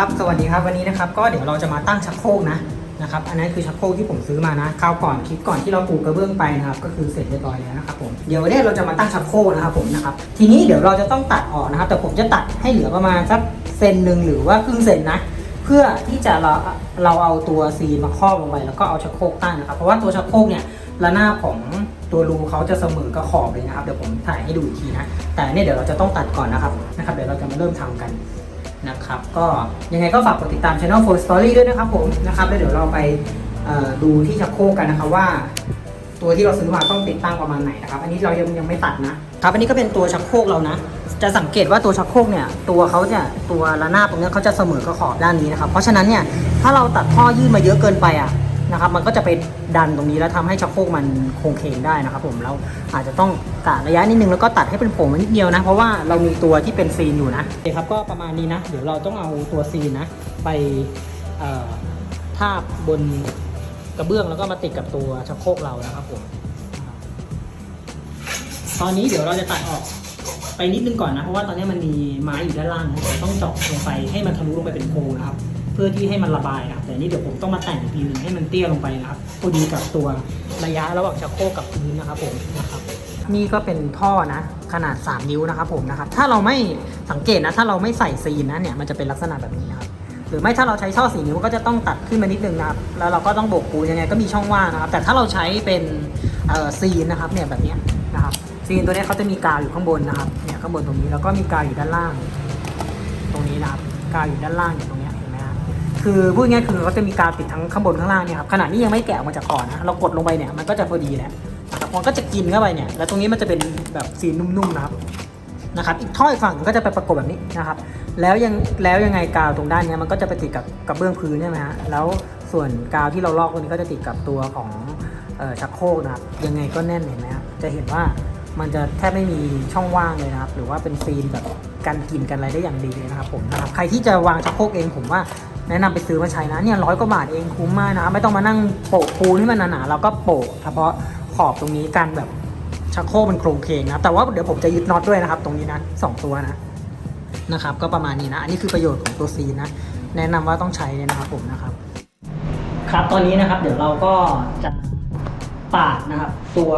ครับ สวัสดีครับ วันนี้นะครับ ก็เดี๋ยวเราจะมาตั้งชักโครกนะ นะครับ อันนั้นคือชักโครกที่ผมซื้อมานะคราวก่อนคลิปก่อนที่เราปูกระเบื้องไปนะครับ ก็คือเสร็จเรียบร้อยแล้วนะครับผม เดี๋ยววันนี้เราจะมาตั้งชักโครกนะครับผมนะครับ ทีนี้เดี๋ยวเราจะต้องตัดออกนะครับ แต่ผมจะตัดให้เหลือประมาณสักเซนหนึ่งหรือว่าครึ่งเซนนะ เพื่อที่จะเราเราเอาตัวซีนมาครอบลงไปแล้วก็เอาชักโครกตั้งนะครับ เพราะว่าตัวชักโครกเนี่ยระนาบของตัวรูเขาจะเสมอกับขอบเลยนะครับ เดี๋ยวผมถ่ายให้ดูอีกทีนะ แต่เนี่ยเดี๋ยวเราจะต้องตัดก่อนนะครับ นะครับ เดี๋ยวเราจะมาเริ่มทำกัน นะครับ ก็ยังไงก็ฝากกดติดตาม Channel 4 Story ด้วยนะครับผมนะครับแล้วเดี๋ยวเราไปดูที่ชักโครกกันนะครับว่า ตัวที่เราซื้อมาต้องติดตั้งประมาณไหนนะครับ อันนี้เรายังยังไม่ตัดนะครับ อันนี้ก็เป็นตัวชักโครกเรานะ จะสังเกตว่าตัวชักโครกเนี่ย ตัวเขาจะตัวระนาบตรงนี้เขาจะเสมอกับขอบด้านนี้นะครับ เพราะฉะนั้นเนี่ยถ้าเราตัดท่อยืดมาเยอะเกินไปอะ นะครับมันก็จะไปดันตรงนี้แล้วทำให้ชักโครกมันโค้งเคงได้นะครับผมเราอาจจะต้องกะระยะนิดนึงแล้วก็ตัดให้เป็นโผงมานิดเดียวนะ เพราะว่าเรามีตัวที่เป็นซีนอยู่นะโอเคครับก็ประมาณนี้นะเดี๋ยวเราต้องเอาตัวซีนนะไปทาบบนกระเบื้องแล้วก็มาติดกับตัวชักโครกเรานะครับผมตอนนี้เดี๋ยวเราจะตัดออกไปนิดนึงก่อนนะเพราะว่าตอนนี้มันมีไม้อยู่ด้านล่างเดี๋ยวต้องเจาะลงไปให้มันทะลุลงไปเป็นโพรงนะครับ พื่อที่ให้มันระบายนะครับแต่นี้เดี๋ยวผมต้องมาแต่งอีกทีหนึงให้มันเตี้ยลงไปนะครับพอดีกับตัวระยะระหว่างชักโครกกับพื้นนะครับผมนะครับ นี่ก็เป็นท่อนะขนาด 3 นิ้วนะครับผมนะครับถ้าเราไม่สังเกตนะถ้าเราไม่ใส่ซีนนะเนี่ยมันจะเป็นลักษณะแบบนี้นะครับหรือไม่ถ้าเราใช้ช่อสีนิ้วก็จะต้องตัดขึ้นมานิดนึงนะครับแล้วเราก็ต้องโบกปูนยังไงก็มีช่องว่างนะครับ แต่ถ้าเราใช้เป็นซีนนะครับเนี่ยแบบนี้นะครับซีนตัวนี้เขาจะมีกาวอยู่ข้างบนนะครับเนี่ยข้างบนตรงนี้แล้วก็มีกาวอยู่ด้านล่าง ตรงนี้นะครับกาวอยู่ด้านล่างอยู่ตรงนี้ คือพูดง่ายคือเขาจะมีกาวติดทั้งข้างบนข้างล่างเนี่ยครับขนาดนี้ยังไม่แกะออกมาจากก่อนนะเรากดลงไปเนี่ยมันก็จะพอดีแหละนะครับมันก็จะกินเข้าไปเนี่ยแล้วตรงนี้มันจะเป็นแบบซีนนุ่มๆนะครับนะครับอีกท่ออีกฝั่งก็จะไปประกบแบบนี้นะครับ แล้วยังแล้วยังไงกาวตรงด้านนี้มันก็จะไปติดกับกับเบื้องพื้นใช่ไหมฮะแล้วส่วนกาวที่เราลอกตรงนี้ก็จะติดกับตัวของออชักโครกนะครับยังไงก็แน่นเห็นไหมครับจะเห็นว่ามันจะแทบไม่มีช่องว่างเลยนะครับ หรือว่าเป็นซีนแบบกันกินกันอะไรได้อย่างดีเลยนะครับผมนะครับใครที่จะวางชักโครกเองผมว่า แนะนำไปซื้อมาใช้นะเนี่ยร้อยกว่าบาทเองคุ้มมากนะ ไม่ต้องมานั่งโปะปูนให้มันหนาๆเราก็โปะเฉพาะขอบตรงนี้กันแบบชักโครกมันโครงเคงนะแต่ว่าเดี๋ยวผมจะยึดน็อตด้วยนะครับ ตรงนี้นะสองตัวนะนะครับ ก็ประมาณนี้นะอันนี้คือประโยชน์ของตัวซีนนะแนะนำว่าต้องใช้เลยนะครับผมนะครับ ครับตอนนี้นะครับ เดี๋ยวเราก็จะปาดนะครับ ตัว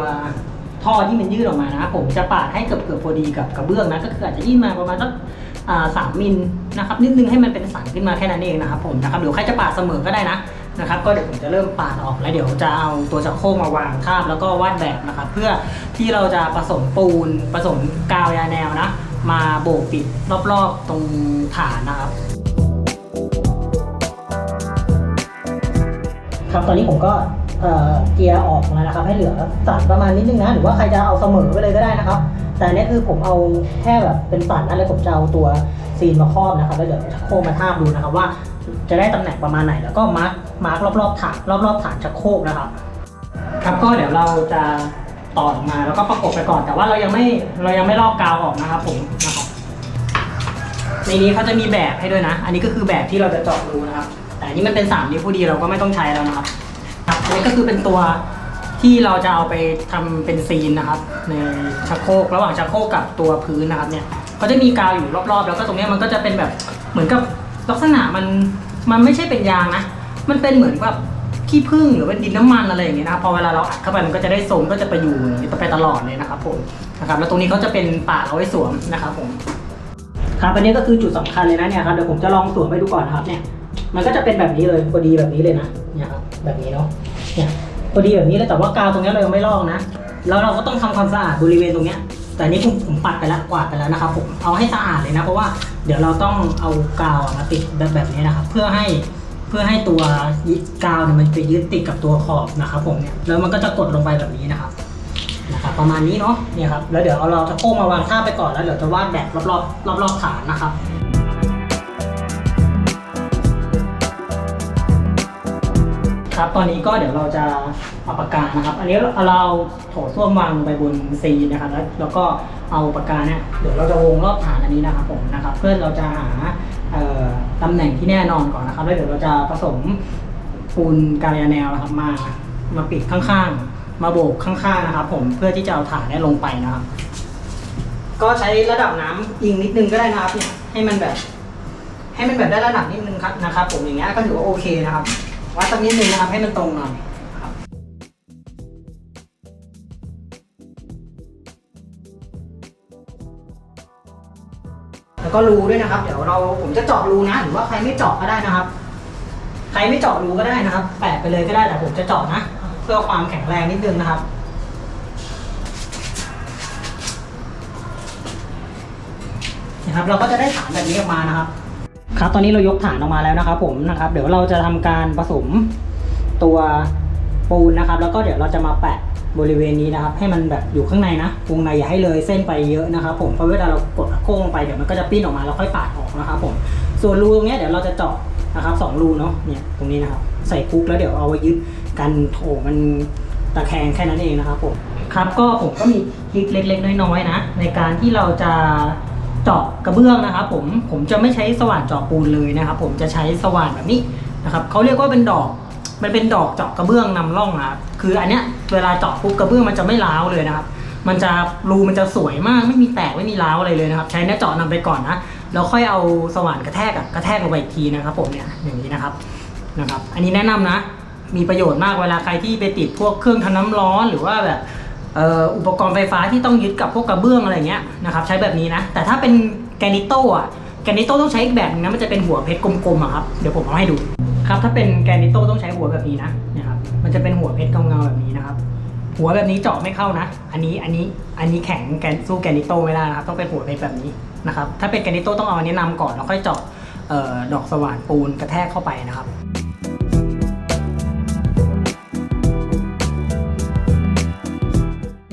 ท่อที่มันยืดออกมานะครับผมจะปาดให้เกือบเกือบพอดีกับกระเบื้องนะก็คืออาจจะยื่นมาประมาณสัก สามมิลนะครับนิดนึงให้มันเป็นสันขึ้นมาแค่นั้นเองนะครับผมนะครับเดี๋ยวใครจะปาดเสมอก็ได้นะนะครับก็เดี๋ยวผมจะเริ่มปาดออกแล้วเดี๋ยวจะเอาตัวชักโครกมาวางทาบแล้วก็วาดแบบนะครับเพื่อที่เราจะผสมปูนผสมกาวยาแนวนะ มาโบกปิดรอบๆตรงฐานนะครับครับตอนนี้ผมก็เกียร์ออกแล้วนะครับให้เหลือสันประมาณนิดนึงนะหรือว่าใครจะเอาเสมอไปเลยก็ได้นะครับ แต่อันนี้คือผมเอาแค่แบบเป็นสันนะแล้วผมจะเอาตัวซีนมาครอบนะครับแล้วเดี๋ยวชักโครกมาทาบดูนะครับว่าจะได้ตำแหน่งประมาณไหน แล้วก็มาร์กมาร์กรอบๆฐานรอบๆฐานชักโครกนะครับ ครับก็เดี๋ยวเราจะต่อออกมาแล้วก็ประกบไปก่อน แต่ว่าเรายังไม่เรายังไม่ลอกกาวออกนะครับผมนะครับในนี้เขาจะมีแบบให้ด้วยนะ อันนี้ก็คือแบบที่เราจะเจาะรูนะครับ แต่อันนี้มันเป็น3นิ้วพอดีเราก็ไม่ต้องใช้แล้วนะครับครับอันนี้ก็คือเป็นตัว ที่เราจะเอาไปทำเป็นซีนนะครับในชักโครกระหว่างชักโครกกับตัวพื้นนะครับเนี่ยเขาจะมีกาวอยู่รอบๆ แล้วก็ตรงนี้มันก็จะเป็นแบบเหมือนกับลักษณะมันมันไม่ใช่เป็นยางนะ มันเป็นเหมือนแบบขี้ผึ้งหรือเป็นดินน้ำมันอะไรอย่างเงี้ยนะครับพอเวลาเราอัดเข้าไปมันก็จะได้ทรงก็จะไปอยู่อย่างนี้ไปตลอดเลยนะครับผมนะครับแล้วตรงนี้เขาจะเป็นปากเอาไว้สวมนะครับผมครับอันนี้ก็คือจุดสำคัญเลยนะเนี่ยครับเดี๋ยวผมจะลองสวมให้ดูก่อนครับเนี่ย มันก็จะเป็นแบบนี้เลยพอดีแบบนี้เลยนะเนี่ยครับแบบนี้เนาะเนี่ย พอดีแบบนี้เลยแต่ว่ากาวตรงนี้เรายังไม่ลอกนะ แล้วเราก็ต้องทำความสะอาดบริเวณตรงเนี้ย แต่นี้ผมผมปัดไปแล้วกวาดไปแล้วนะครับผมเอาให้สะอาดเลยนะเพราะว่าเดี๋ยวเราต้องเอากาวมาติดแบบแบบนี้นะครับ เพื่อให้เพื่อให้ตัวกาวเนี่ยมันไปยึดติดกับตัวขอบนะครับผมเนี่ยแล้วมันก็จะกดลงไปแบบนี้นะครับนะครับประมาณนี้เนาะเนี่ยครับแล้วเดี๋ยวเอาเราจะโค้งมาวางท่าไปก่อนแล้วเดี๋ยวจะวาดแบบรอบๆรอบๆฐานนะครับ ครับ ตอนนี้ก็เดี๋ยวเราจะเอาปากกานะครับ อันนี้เราโถส้วมวางลงไปบนซีนะครับ แล้วแล้วก็เอาปากกาเนี่ยเดี๋ยวเราจะวงรอบฐานอันนี้นะครับผมนะครับ เพื่อเราจะหาตำแหน่งที่แน่นอนก่อนนะครับ แล้วเดี๋ยวเราจะผสมปูนกาเรียแนวนะครับมามาปิดข้างๆ มาโบกข้างๆนะครับ ผมเพื่อที่จะเอาฐานเนี่ยลงไปนะครับ ก็ใช้ระดับน้ำอิงนิดนึงก็ได้นะครับเนี่ยให้มันแบบ ให้มันแบบได้ระดับนิดนึงครับนะครับ ผมอย่างเงี้ยก็ถือว่าโอเคนะครับ วัดตรงนิดนึงนะครับให้มันตรงหน่อยครับแล้วก็รูด้วยนะครับ เดี๋ยวเราผมจะเจาะรูนะ หรือว่าใครไม่เจาะก็ได้นะครับ ใครไม่เจาะรูก็ได้นะครับ แปะไปเลยก็ได้แต่ผมจะเจาะนะ เพื่อความแข็งแรงนิดนึงนะครับนะครับ เราก็จะได้ฐานแบบนี้ออกมานะครับ ครับ ตอนนี้เรายกฐานออกมาแล้วนะครับ ผมนะครับ เดี๋ยวเราจะทำการผสมตัวปูนนะครับ แล้วก็เดี๋ยวเราจะมาแปะบริเวณนี้นะครับ ให้มันแบบอยู่ข้างในนะวงในอย่าให้เลยเส้นไปเยอะนะครับ ผมเพราะเวลาเรากดโค้งลงไปเดี๋ยวมันก็จะปิ้นออกมาแล้วค่อยปาดออกนะครับ ผม ส่วนรูตรงนี้เดี๋ยวเราจะเจาะนะครับสองรูเนาะเนี่ยตรงนี้นะครับ ใส่คุกแล้วเดี๋ยวเอาไว้ยึดกันโถมันตะแคงแค่นั้นเองนะครับผมครับก็ผมก็มีทริคเล็ก ๆ น้อยๆนะในการที่เราจะ เจาะกระเบื้องนะครับผมผมจะไม่ใช้สว่านเจาะปูนเลยนะครับ ผมจะใช้สว่านแบบนี้นะครับเขาเรียกว่าเป็นดอกมันเป็นดอกเจาะกระเบื้องนำร่องนะครับคืออันเนี้ยเวลาเจาะปุ๊บกระเบื้องมันจะไม่ร้าวเลยนะครับ มันจะรูมันจะสวยมากไม่มีแตกไม่มีร้าวอะไรเลยนะครับ ใช้เนี้ยเจาะนำไปก่อนนะแล้วค่อยเอาสว่านกระแทกอะกระแทกลงไปอีกทีนะครับ ผมเนี่ยอย่างนี้นะครับนะครับ อันนี้แนะนำนะ มีประโยชน์มากเวลาใครที่ไปติดพวกเครื่องทำน้ำร้อนหรือว่าแบบ อุปกรณ์ไฟฟ้าที่ต้องยึดกับพวกกระเบื้องอะไรเงี้ยนะครับใช้แบบนี้นะ แต่ถ้าเป็นแกนิโต้อะแกนิโต้ต้องใช้อีกแบบนึงนะมันจะเป็นหัวเพชรกลมๆอะครับเดี๋ยวผมเอาให้ดูครับถ้าเป็นแกนิโต้ต้องใช้หัวแบบนี้นะเนี่ยครับมันจะเป็นหัวเพชรเงาๆแบบนี้นะครับหัวแบบนี้เจาะไม่เข้านะ อันนี้อันนี้อันนี้แข็งแกนสู้แกนิโต้ไม่ได้นะครับต้องเป็นหัวเพชรแบบนี้นะครับถ้าเป็นแกนิโต้ต้องเอาอันนี้นำก่อนแล้วค่อยเจาะออดอกสว่านปูนกระแทกเข้าไปนะครับ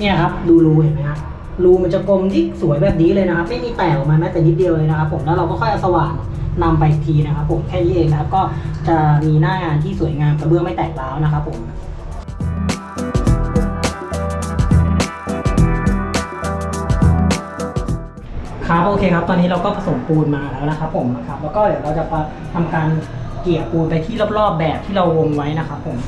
เนี่ยครับดูรูเห็นไหมครับรูมันจะกลมที่สวยแบบนี้เลยนะครับ ไม่มีแตกออกมาแม้แต่นิดเดียวเลยนะครับ ผมแล้วเราก็ค่อยเอาสว่านนำไปอีกทีนะครับ ผมแค่นี้เองนะครับก็จะมีหน้างานที่สวยงามกระเบื้องไม่แตกร้าวนะครับ ผมครับโอเคครับ ตอนนี้เราก็ผสมปูนมาแล้วนะครับผมนะครับแล้วก็เดี๋ยวเราจะทำการเกี่ยปูนไปที่รอบๆแบบที่เราวงไว้นะครับผม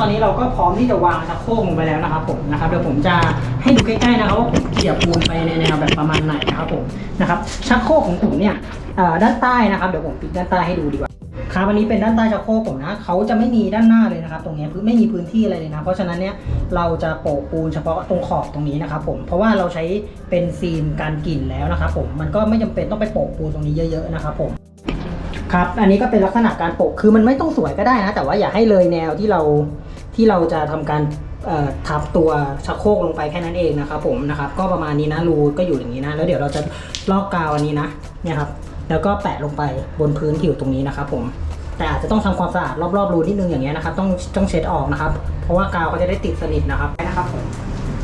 ตอนนี้เราก็พร้อมที่จะวางชักโครกลงไปแล้วนะครับผมนะครับเดี๋ยวผมจะให้ดูใกล้ๆนะครับว่าผมเกี่ยปูนไปในแนวแบบประมาณไหนนะครับผมนะครับชักโครกของผมเนี่ยด้านใต้นะครับเดี๋ยวผมปิดด้านใต้ให้ดูดีกว่าครับอันนี้เป็นด้านใต้ชักโครกผมนะเขาจะไม่มีด้านหน้าเลยนะครับ ตรงนี้พื้นไม่มีพื้นที่อะไรเลยนะ เพราะฉะนั้นเนี่ยเราจะโปะปูนเฉพาะตรงขอบตรงนี้นะครับผมเพราะว่าเราใช้เป็นซีนการกลิ่นแล้วนะครับผมมันก็ไม่จำเป็นต้องไปโปะปูนตรงนี้เยอะๆนะครับผมครับอันนี้ก็เป็นลักษณะการโปะคือมันไม่ต้องสวยก็ได้นะ แต่ว่าอย่าให้เลยแนวที่เรา ที่เราจะทำการทับตัวชักโครกลงไปแค่นั้นเองนะครับผมนะครับก็ประมาณนี้นะรูก็อยู่อย่างนี้นะแล้วเดี๋ยวเราจะลอกกาวอันนี้นะเนี่ยครับแล้วก็แปะลงไปบนพื้นผิวตรงนี้นะครับผมแต่อาจจะต้องทำความสะอาดรอบๆรูนิดนึงอย่างเงี้ยนะครับต้องต้องเช็ดออกนะครับ เพราะว่ากาวเขาจะได้ติดสนิทนะครับนะครับผม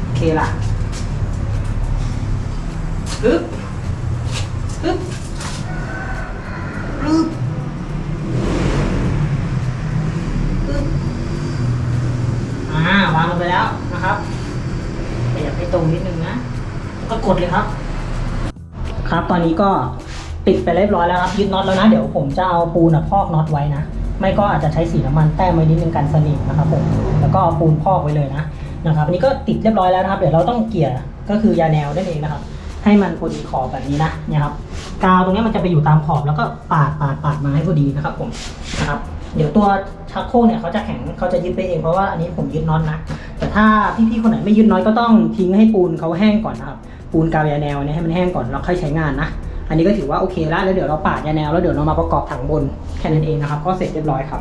โอเคละฮึบฮึบฮึบ อ่าวาง ลงไปแล้วนะครับขยับให้ตรงนิดนึงนะก็กดเลยครับ ครับ ตอนนี้ก็ติดไปเรียบร้อยแล้วครับยึดน็อตแล้วนะ เดี๋ยวผมจะเอาปูนอะพอกน็อตไว้นะ ไม่ก็อาจจะใช้สีน้ำมันแต้มไว้นิดนึงกันสนิมนะครับผมแล้วก็เอาปูนพอกไว้เลยนะนะครับอันนี้ก็ติดเรียบร้อยแล้วนะครับ เดี๋ยวเราต้องเกลี่ยก็คือยาแนวนั่นเองนะครับ ให้มันพอดีขอบแบบนี้นะเนี่ยครับกาวตรงนี้มันจะไปอยู่ตามขอบแล้วก็ปาดปาดปาดมาให้พอดีนะครับผมนะครับ เดี๋ยวตัวชักโครกเนี่ยเขาจะแข็งเขาจะยึดไปเองเพราะว่าอันนี้ผมยึดน็อตนะแต่ถ้าพี่ๆคนไหนไม่ยึดน็อตก็ต้องทิ้งให้ปูนเขาแห้งก่อนนะครับปูนกาวยาแนวเนี่ยให้มันแห้งก่อนแล้วค่อยใช้งานนะอันนี้ก็ถือว่าโอเคแล้วแล้วเดี๋ยวเราปาดยาแนวแล้วเดี๋ยวเรามาประกอบถังบนแค่นั้นเองนะครับก็เสร็จเรียบร้อยครับ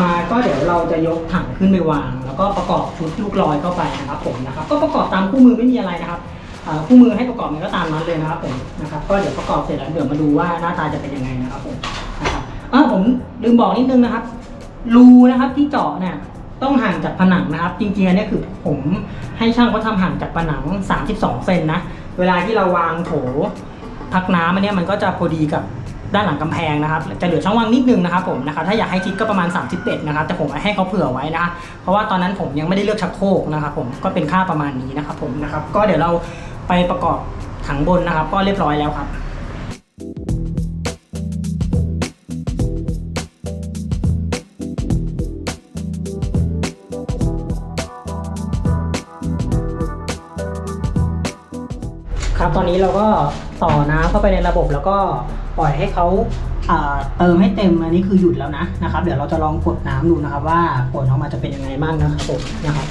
มาก็เดี๋ยวเราจะยกถังขึ้นไปวาง ก็ประกอบชุดลูกลอยเข้าไปนะครับผมนะครับก็ประกอบตามคู่มือไม่มีอะไรนะครับคู่มือให้ประกอบมันก็ตามนั้นเลยนะครับผมนะครับก็เดี๋ยวประกอบเสร็จแล้วเดี๋ยวมาดูว่าหน้าตาจะเป็นยังไงนะครับผมนะครับอ่าผมลืมบอกนิดนึงนะครับรูนะครับที่เจาะเนี่ยต้องห่างจากผนังนะครับ จริงๆอันเนี้ยคือผมให้ช่างเขาทำห่างจากผนัง 32 เซนนะ เวลาที่เราวางโถพักน้ำอันนี้มันก็จะพอดีกับ ด้านหลังกำแพงนะครับจะเหลือช่องว่างนิดนึงนะครับผมนะครับถ้าอยากให้คิดก็ประมาณ 31นะครับแต่ผมให้เขาเผื่อไว้นะเพราะว่าตอนนั้นผมยังไม่ได้เลือกชักโครกนะครับผมก็เป็นค่าประมาณนี้นะครับผมนะครับก็เดี๋ยวเราไปประกอบถังบนนะครับ ก็เรียบร้อยแล้วครับครับตอนนี้เราก็ต่อน้ำเข้าไปในระบบแล้วก็ ปล่อยให้เขาเติมให้เต็มอันนี้คือหยุดแล้วนะนะครับ เดี๋ยวเราจะลองกดน้ำดูนะครับ ว่าผลออกมาจะเป็นยังไงบ้างนะครับผมนะครับ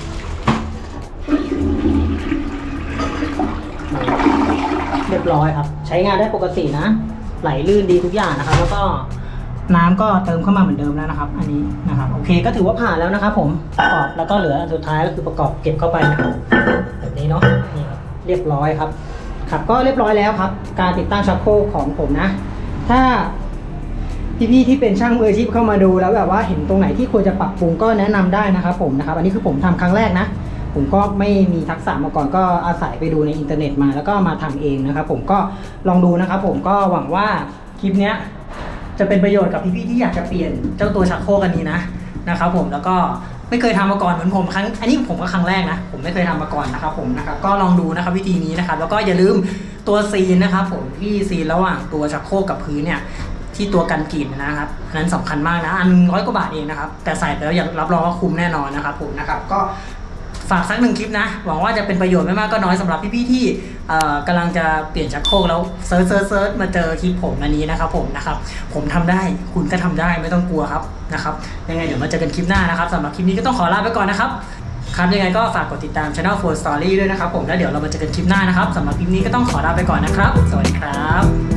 เรียบร้อยครับ ใช้งานได้ปกตินะ ไหลลื่นดีทุกอย่างนะครับ แล้วก็น้ำก็เติมเข้ามาเหมือนเดิมแล้วนะครับ อันนี้นะครับโอเคก็ถือว่าผ่านแล้วนะครับ ผมประกอบแล้วก็เหลืออันสุดท้ายก็คือประกอบเก็บเข้าไปนะครับแบบนี้เนาะนี่ครับเรียบร้อยครับครับก็เรียบร้อยแล้วครับ การติดตั้งชักโครกของผมนะ ถ้าพี่ๆที่เป็นช่างมืออาชีพเข้ามาดูแล้วแบบว่าเห็นตรงไหนที่ควรจะปรับปรุงก็แนะนำได้นะครับผมนะครับ อันนี้คือผมทำครั้งแรกนะ ผมก็ไม่มีทักษะมาก่อนก็อาศัยไปดูในอินเทอร์เน็ตมาแล้วก็มาทำเองนะครับ ผมก็ลองดูนะครับ ผมก็หวังว่าคลิปเนี้ยจะเป็นประโยชน์กับพี่ๆที่อยากจะเปลี่ยนเจ้าตัวชักโครกอันนี้นะนะครับ ผมแล้วก็ ไม่เคยทำมาก่อนเหมือนผมครั้งอันนี้ผมก็ครั้งแรกนะ ผมไม่เคยทำมาก่อนนะครับผมนะครับก็ลองดูนะครับวิธีนี้นะครับแล้วก็อย่าลืมตัวซีนนะครับผมที่ซีนระหว่างตัวชักโครกกับพื้นเนี่ยที่ตัวกันกลิ่นนะครับอันนั้นสำคัญมากนะอันร้อยกว่าบาทเองนะครับแต่ใส่ไปแล้วอย่ารับรองว่าคุ้มแน่นอนนะครับผมนะครับก็ ฝากสักหนึ่งคลิปนะ หวังว่าจะเป็นประโยชน์ไม่มากก็น้อยสำหรับพี่ๆที่กำลังจะเปลี่ยนชักโครกแล้วเซิร์ชเซิร์ชเซิร์ชมาเจอคลิปผมอันนี้นะครับผมนะครับผมทำได้คุณก็ทำได้ไม่ต้องกลัวครับนะครับยังไงเดี๋ยวมาเจอกันคลิปหน้านะครับสำหรับคลิปนี้ก็ต้องขอลาไปก่อนนะครับครับยังไงก็ฝากกดติดตาม Channel 4 Story ด้วยนะครับผมแล้วเดี๋ยวเรามาเจอกันคลิปหน้านะครับสำหรับคลิปนี้ก็ต้องขอลาไปก่อนนะครับ สวัสดีครับ